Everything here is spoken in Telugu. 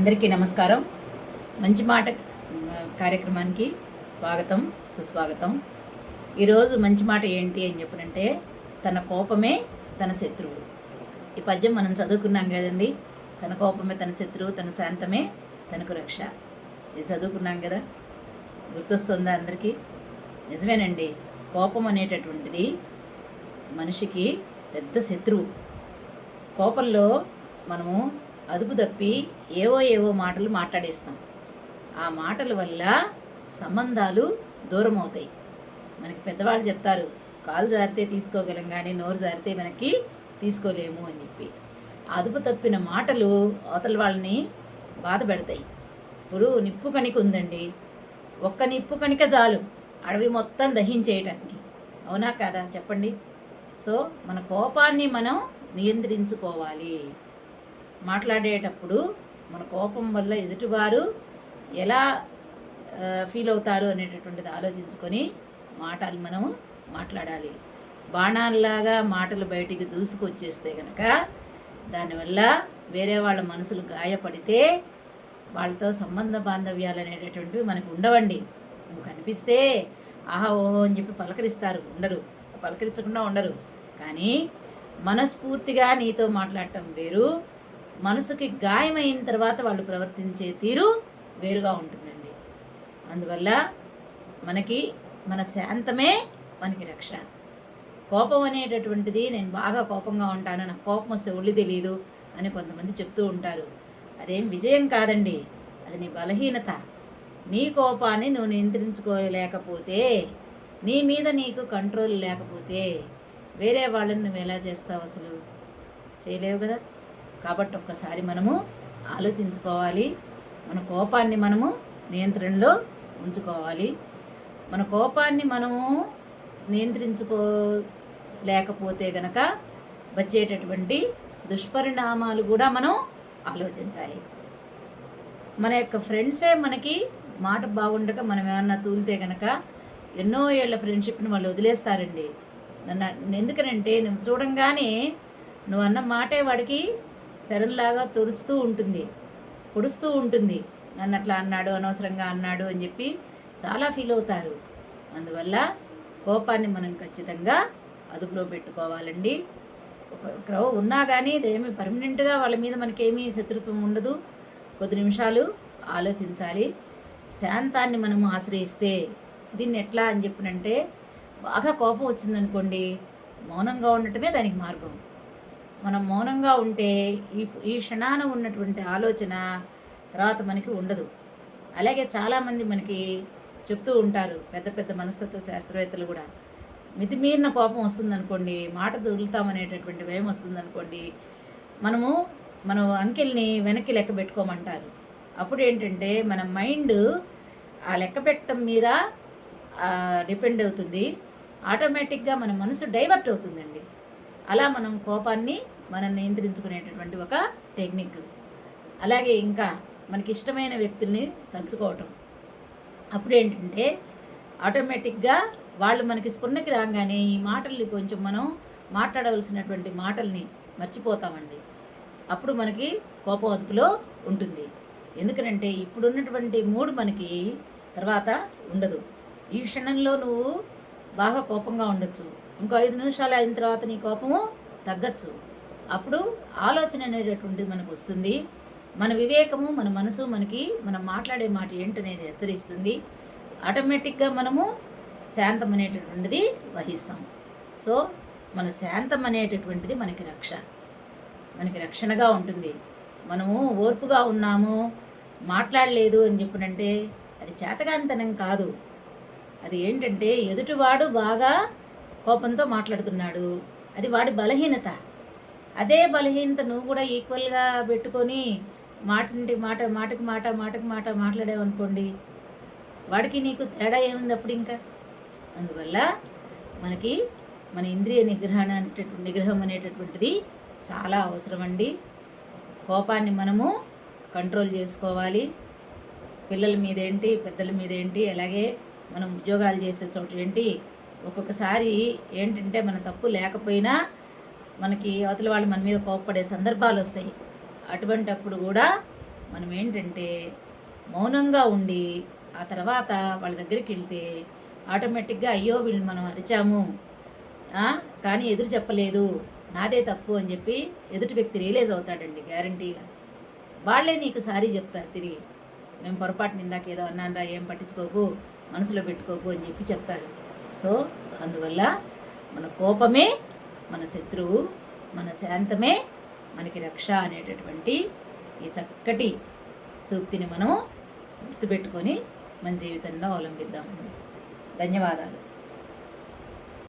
అందరికీ నమస్కారం. మంచి మాట కార్యక్రమానికి స్వాగతం సుస్వాగతం. ఈరోజు మంచి మాట ఏంటి అని చెప్పనంటే తన కోపమే తన శత్రువు. ఈ పద్యం మనం చదువుకున్నాం కదండి. తన కోపమే తన శత్రువు తన శాంతమే తనకు రక్ష. ఇది చదువుకున్నాం కదా? గుర్తొస్తుందా అందరికీ? నిజమేనండి. కోపం అనేటటువంటిది మనిషికి పెద్ద శత్రువు. కోపంలో మనము అదుపు తప్పి ఏవో ఏవో మాటలు మాట్లాడేస్తాం. ఆ మాటల వల్ల సంబంధాలు దూరం అవుతాయి మనకి పెద్దవాళ్ళు చెప్తారు కాలు జారితే తీసుకోగలం కానీ నోరు జారితే మనకి తీసుకోలేము అని చెప్పి. అదుపు తప్పిన మాటలు అవతల వాళ్ళని బాధ పెడతాయి. ఇప్పుడు నిప్పు కణిక ఉందండి. ఒక్క నిప్పు కణిక చాలు. అడవి మొత్తం దహించేయటానికి. అవునా కాదా? చెప్పండి. సో మన కోపాన్ని మనం నియంత్రించుకోవాలి. మాట్లాడేటప్పుడు మన కోపం వల్ల ఎదుటివారు ఎలా ఫీల్ అవుతారు అనేటటువంటిది ఆలోచించుకొని మాటలు మనం మాట్లాడాలి. బాణాల్లాగా మాటలు బయటికి దూసుకొచ్చేస్తే కనుక దానివల్ల వేరే వాళ్ళ మనసులు గాయపడితే వాళ్ళతో సంబంధ బాంధవ్యాలు అనేటటువంటివి మనకు ఉండవండి. నువ్వు కనిపిస్తే ఆహా ఓహో అని చెప్పి పలకరిస్తారు. ఉండరు. పలకరించకుండా ఉండరు. కానీ మనస్ఫూర్తిగా నీతో మాట్లాడటం వేరు. మనసుకి గాయమైన తర్వాత వాళ్ళు ప్రవర్తించే తీరు వేరుగా ఉంటుందండి. అందువల్ల మనకి మన శాంతమే మనకి రక్ష. కోపం అనేటటువంటిది నేను బాగా కోపంగా ఉంటాను నాకు కోపం వస్తే ఒళ్ళు తెలియదు అని కొంతమంది చెప్తూ ఉంటారు. అదేం విజయం కాదండి. అది నీ బలహీనత. నీ కోపాన్ని నువ్వు నియంత్రించుకోలేకపోతే నీ మీద నీకు కంట్రోల్ లేకపోతే వేరే వాళ్ళని నువ్వు ఎలా చేస్తావు అసలు? చేయలేవు కదా? కాబట్టి ఒక్కసారి మనము ఆలోచించుకోవాలి. మన కోపాన్ని మనము నియంత్రణలో ఉంచుకోవాలి. మన కోపాన్ని మనము నియంత్రించుకోలేకపోతే గనక వచ్చేటటువంటి దుష్పరిణామాలు కూడా మనం ఆలోచించాలి. మన యొక్క ఫ్రెండ్సే మనకి మాట బాగుండక మనం ఏమన్నా తూలితే గనక ఎన్నో ఏళ్ళ ఫ్రెండ్షిప్ని వాళ్ళు వదిలేస్తారండి. నన్ను ఎందుకనంటే నువ్వు చూడంగానే నువ్వు అన్న మాటే వాడికి శరంలాగా తుడుస్తూ ఉంటుంది. పొడుస్తూ ఉంటుంది. నన్ను అట్లా అన్నాడు అనవసరంగా అన్నాడు అని చెప్పి చాలా ఫీల్ అవుతారు. అందువల్ల కోపాన్ని మనం ఖచ్చితంగా అదుపులో పెట్టుకోవాలండి. ఒక క్రవ ఉన్నా కానీ ఇదేమి పర్మనెంట్గా వాళ్ళ మీద మనకేమీ శత్రుత్వం ఉండదు. కొద్ది నిమిషాలు ఆలోచించాలి. శాంతాన్ని మనం ఆశ్రయిస్తే దీన్ని ఎట్లా అని చెప్పినంటే బాగా కోపం వచ్చిందనుకోండి మౌనంగా ఉండటమే దానికి మార్గం. మనం మౌనంగా ఉంటే ఈ ఈ క్షణాన ఉన్నటువంటి ఆలోచన తర్వాత మనకి ఉండదు. అలాగే చాలామంది మనకి చెప్తూ ఉంటారు పెద్ద పెద్ద మనస్తత్వ శాస్త్రవేత్తలు కూడా. మితిమీరిన కోపం వస్తుందనుకోండి మాట దొరుకుతామనేటటువంటి భయం వస్తుందనుకోండి మనము మన అంకెల్ని వెనక్కి లెక్క పెట్టుకోమంటారు. అప్పుడు ఏంటంటే మన మైండ్ ఆ లెక్క పెట్టడం మీద డిపెండ్ అవుతుంది. ఆటోమేటిక్గా మన మనసు డైవర్ట్ అవుతుందండి. అలా మనం కోపాన్ని మనం నియంత్రించుకునేటటువంటి ఒక టెక్నిక్. అలాగే ఇంకా మనకి ఇష్టమైన వ్యక్తుల్ని తలుచుకోవటం. అప్పుడు ఏంటంటే ఆటోమేటిక్గా వాళ్ళు మనకి స్ఫురణకి రాగానే ఈ మాటల్ని కొంచెం మనం మాట్లాడవలసినటువంటి మాటల్ని మర్చిపోతామండి. అప్పుడు మనకి కోపం అదుపులో ఉంటుంది. ఎందుకంటే ఇప్పుడున్నటువంటి మూడు మనకి తర్వాత ఉండదు. ఈ క్షణంలో నువ్వు బాగా కోపంగా ఉండొచ్చు. ఇంకో ఐదు నిమిషాలు అయిన తర్వాత నీ కోపము తగ్గచ్చు. అప్పుడు ఆలోచన అనేటటువంటిది మనకు వస్తుంది. మన వివేకము మన మనసు మనకి మనం మాట్లాడే మాట ఏంటనేది హెచ్చరిస్తుంది. ఆటోమేటిక్గా మనము శాంతం అనేటటువంటిది వహిస్తాం సో మన శాంతం అనేటటువంటిది మనకి రక్ష. మనకి రక్షణగా ఉంటుంది. మనము ఓర్పుగా ఉన్నాము మాట్లాడలేదు అని చెప్పినంటే అది చేతగాంతనం కాదు. అది ఏంటంటే ఎదుటివాడు బాగా కోపంతో మాట్లాడుతున్నాడు. అది వాడి బలహీనత. అదే బలహీనత నువ్వు కూడా ఈక్వల్గా పెట్టుకొని మాటంటి మాట మాటకి మాట మాటకి మాట మాట్లాడావు అనుకోండి. వాడికి నీకు తేడా ఏముంది అప్పుడు ఇంకా? అందువల్ల మనకి మన ఇంద్రియ నిగ్రహణ అనేటటువంటి నిగ్రహం అనేటటువంటిది చాలా అవసరం అండి కోపాన్ని మనము కంట్రోల్ చేసుకోవాలి. పిల్లల మీద ఏంటి పెద్దల మీద ఏంటి అలాగే మనం ఉద్యోగాలు చేసే చోట ఏంటి ఒక్కొక్కసారి ఏంటంటే మన తప్పు లేకపోయినా మనకి అవతల వాళ్ళు మన మీద కోపపడే సందర్భాలు వస్తాయి. అటువంటి అప్పుడు కూడా మనం ఏంటంటే మౌనంగా ఉండి ఆ తర్వాత వాళ్ళ దగ్గరికి వెళ్తే ఆటోమేటిక్గా అయ్యో వీళ్ళు మనం అరిచాము. కానీ ఎదురు చెప్పలేదు. నాదే తప్పు అని చెప్పి ఎదుటి వ్యక్తి రియలైజ్ అవుతాడండి గ్యారంటీగా. వాళ్ళే నీకు సారీ చెప్తారు తిరిగి. మేము పొరపాటున ఇందాక ఏదో అన్నానరా ఏం పట్టించుకోకు మనసులో పెట్టుకోకు అని చెప్పి చెప్తారు. సో అందువల్ల మన కోపమే మన శత్రువు మన శాంతమే మనకి రక్ష అనేటటువంటి ఈ చక్కటి సూక్తిని మనం గుర్తుపెట్టుకొని మన జీవితంలో అవలంబిద్దామండి. ధన్యవాదాలు.